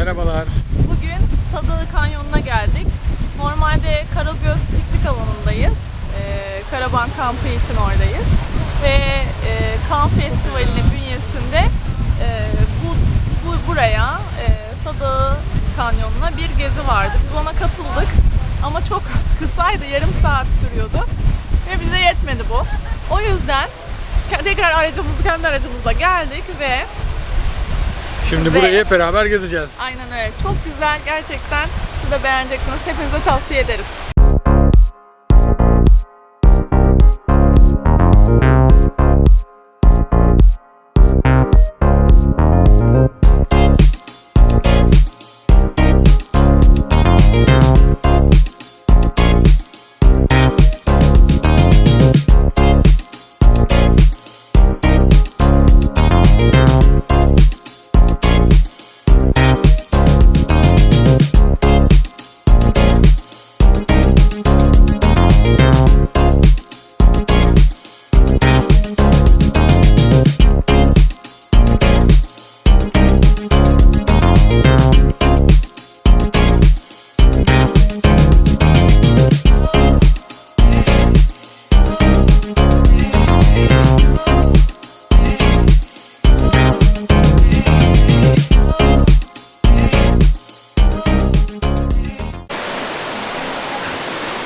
Merhabalar. Bugün Sadalı Kanyonu'na geldik. Normalde Karagöz piknik alanındayız. Ee, Karaban kampı için oradayız. Ve e, kamp festivalinin bünyesinde e, bu, bu buraya e, Sadalı Kanyonu'na bir gezi vardı. Biz ona katıldık ama çok kısaydı, yarım saat sürüyordu. Ve bize yetmedi bu. O yüzden tekrar aracımızı kendi aracımızla geldik ve Şimdi Ve- burayı hep beraber gezeceğiz. aynen öyle çok güzel gerçekten. Siz de beğeneceksiniz. Hepinize tavsiye ederiz.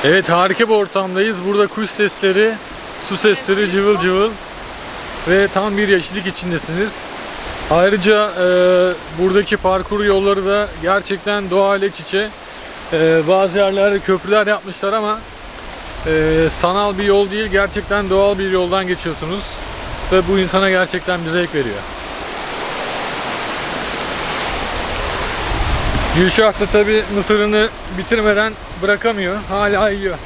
Evet harika bir ortamdayız. Burada kuş sesleri, su sesleri cıvıl cıvıl ve tam bir yeşillik içindesiniz. Ayrıca e, buradaki parkur yolları da gerçekten doğayla iç içe. E, bazı yerlerde köprüler yapmışlar ama e, sanal bir yol değil, gerçekten doğal bir yoldan geçiyorsunuz. Ve bu insana gerçekten bir zevk veriyor. Gülşah da tabi mısırını bitirmeden bırakamıyor. Hala yiyor.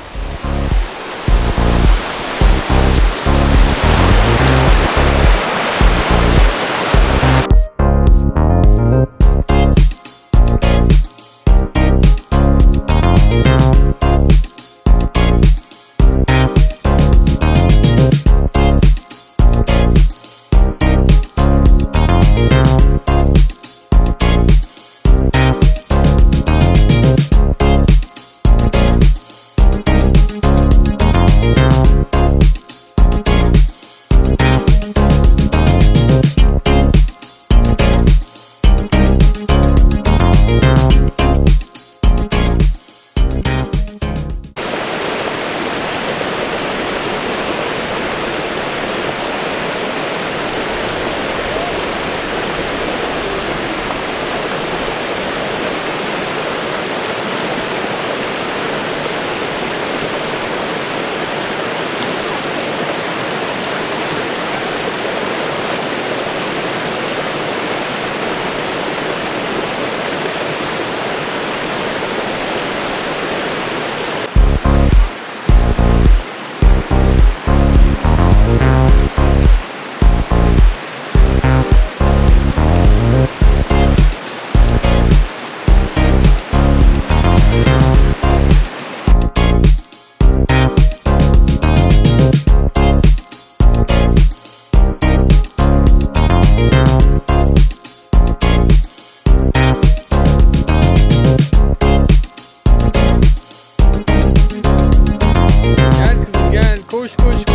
cuscuz.